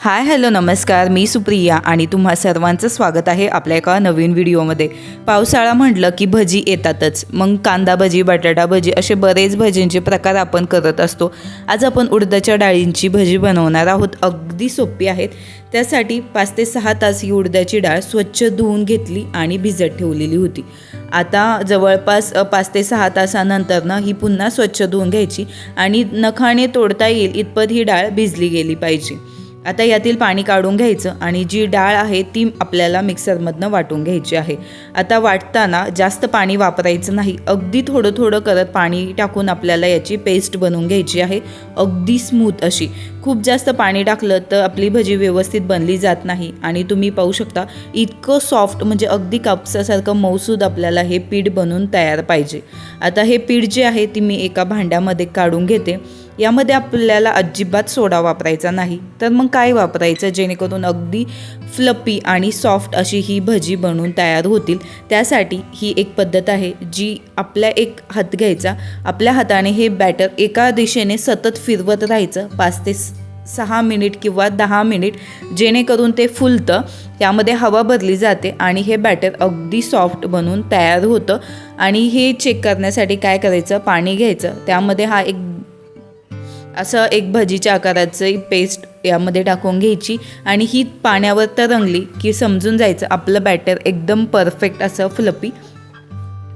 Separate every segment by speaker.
Speaker 1: Hi hello नमस्कार. मी सुप्रिया आणि तुम्हा सर्वांचं स्वागत आहे आपल्या एका नवीन व्हिडिओमध्ये. पावसाळा म्हटलं की भजी येतातच. मग कांदा भजी बटाटा भजी असे बरेच भजींचे प्रकार आपण करत असतो. आज आपण उडदाच्या डाळींची भजी बनवणार आहोत. अगदी सोपी आहेत. त्यासाठी पाच ते सहा तास ही उडदाची डाळ स्वच्छ धुवून घेतली आणि भिजत ठेवलेली होती. आता जवळपास पाच ते सहा तासानंतर ना ही पुन्हा स्वच्छ धुवून घ्यायची आणि नखाने तोडता येईल इतपत ही डाळ भिजली गेली पाहिजे. आता यातील पाणी काढून घ्यायचं आणि जी डाळ आहे ती आपल्याला मिक्सरमधनं वाटून घ्यायची आहे. आता वाटताना जास्त पाणी वापरायचं नाही. अगदी थोडं थोडं करत पाणी टाकून आपल्याला याची पेस्ट बनवून घ्यायची आहे. अगदी स्मूथ अशी. खूप जास्त पाणी टाकलं तर आपली भजी व्यवस्थित बनली जात नाही आणि तुम्ही पाहू शकता इतकं सॉफ्ट म्हणजे अगदी कापसासारखं मऊसूद आपल्याला हे पीठ बनवून तयार पाहिजे. आता हे पीठ जे आहे ती मी एका भांड्यामध्ये काढून घेते. यामध्ये आपल्याला अजिबात सोडा वापरायचा नाही. तर मग काय वापरायचं? जेणेकरून अगदी फ्लपी आणि सॉफ्ट अशी ही भजी बनवून तयार होतील. त्यासाठी ही एक पद्धत आहे जी आपल्या एक हात घ्यायचा. आपल्या हाताने हे बॅटर एका दिशेने सतत फिरवत राहायचं. पाच ते सहा मिनिट किंवा दहा मिनिट जेणेकरून ते फुलतं. त्यामध्ये हवा भरली जाते आणि हे बॅटर अगदी सॉफ्ट बनून तयार होतं. आणि हे चेक करण्यासाठी काय करायचं? पाणी घ्यायचं. त्यामध्ये हा एक असं एक भजीच्या आकाराचं पेस्ट यामध्ये टाकून घ्यायची आणि ही पाण्यावर तरंगली की समजून जायचं आपलं बॅटर एकदम परफेक्ट असं फ्लपी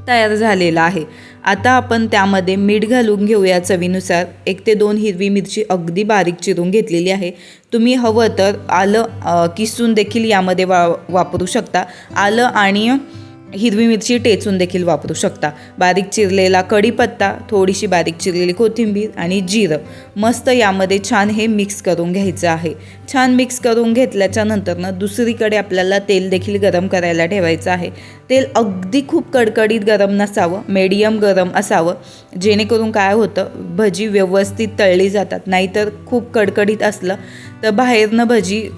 Speaker 1: तयार झालेलं आहे. आता आपण त्यामध्ये मीठ घालून घेऊया चवीनुसार. एक ते दोन हिरवी मिरची अगदी बारीक चिरून घेतलेली आहे. तुम्ही हवं तर आलं किसून देखील यामध्ये वा वापरू शकता. आलं आणि हिरवी मिरची टेचून देखील वापरू शकता. बारीक चिरलेला कढीपत्ता थोडीशी बारीक चिरलेली कोथिंबीर आणि जिरं मस्त यामध्ये छान हे मिक्स करून घ्यायचं आहे. छान मिक्स करून घेतल्याच्या नंतरनं दुसरीकडे आपल्याला तेल देखील गरम करायला ठेवायचं आहे. तेल अगदी खूप कडकडीत गरम नसावं मेडियम गरम असावं. जेणेकरून काय होतं भजी व्यवस्थित तळली जातात. नाहीतर खूप कडकडीत असलं तर बाहेरनं भजी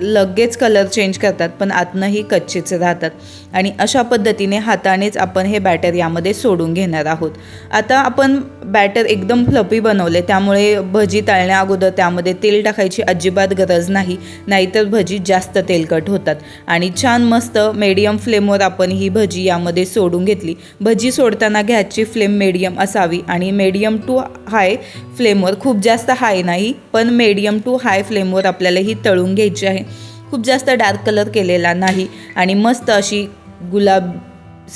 Speaker 1: लगेच कलर चेंज करतात पण आतनंही कच्चेच राहतात. आणि अशा पद्धतीने हातानेच आपण हे बॅटर यामध्ये सोडून घेणार आहोत. आता आपण बॅटर एकदम फ्लपी बनवले त्यामुळे भजी तळण्या अगोदर त्यामध्ये तेल टाकायची अजिबात गरज नाही नाहीतर भजी जास्त तेलकट होतात. आणि छान मस्त मीडियम फ्लेमवर आपण ही भजी यामध्ये सोडून घेतली. भजी सोडताना गॅसची फ्लेम मीडियम असावी आणि मीडियम टू हाय फ्लेमवर खूप जास्त हाय नाही पण मीडियम टू हाय फ्लेमवर आपल्याला ही तळून घ्यायची आहे. खूप जास्त डार्क कलर केलेला नाही आणि मस्त अशी गुलाब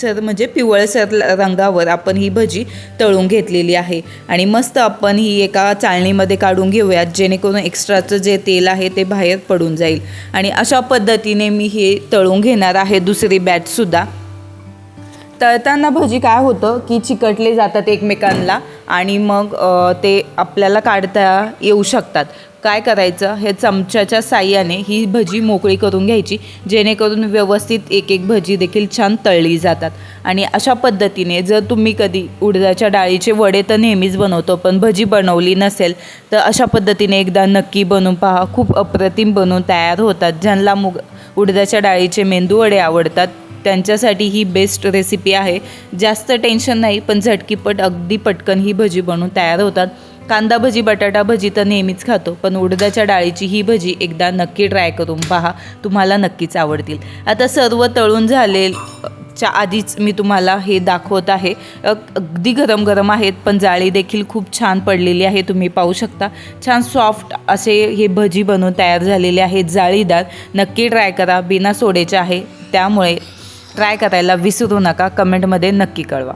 Speaker 1: सर म्हणजे पिवळसर रंगावर आपण ही भजी तळून घेतलेली आहे. आणि मस्त आपण ही एका चाळणीमध्ये काढून घेऊयात जेणेकरून एक्स्ट्राचं जे तेल आहे ते बाहेर पडून जाईल. आणि अशा पद्धतीने मी हे तळून घेणार आहे दुसरी बॅचसुद्धा तळताना भजी काय होतं? की चिकटले जातात एकमेकांना आणि मग ते आपल्याला काढता येऊ शकतात. काय करायचं? हे चमच्याच्या साह्याने ही भजी मोकळी करून घ्यायची जेणेकरून व्यवस्थित एक एक भजी देखील छान तळली जातात. आणि अशा पद्धतीने जर तुम्ही कधी उडदाच्या डाळीचे वडे तर नेहमीच बनवतो पण भजी बनवली नसेल तर अशा पद्धतीने एकदा नक्की बनवून पहा. खूप अप्रतिम बनवून तयार होतात. ज्यांना मुग उडदाच्या डाळीचे मेंदू वडे आवडतात त्यांच्यासाठी ही बेस्ट रेसिपी आहे. जास्त टेन्शन नाही पण झटकीपट अगदी पटकन ही भजी बनवून तयार होतात. कांदा भजी बटाटा भजी तर नेहमीच खातो पण उडदाच्या डाळीची ही भजी एकदा नक्की ट्राय करून पहा तुम्हाला नक्कीच आवडतील. आता सर्व तळून झाले च्या आधीच मी तुम्हाला हे दाखवत आहे. अगदी गरम गरम आहेत पण जाळी देखील खूप छान पडलेली आहे तुम्ही पाहू शकता. छान सॉफ्ट असे हे भजी बनवून तयार झालेले आहेत जाळीदार. नक्की ट्राय करा बिना सोडेचे आहे. त्यामुळे ट्राय करायला विसरू नका. कमेंटमध्ये नक्की कळवा.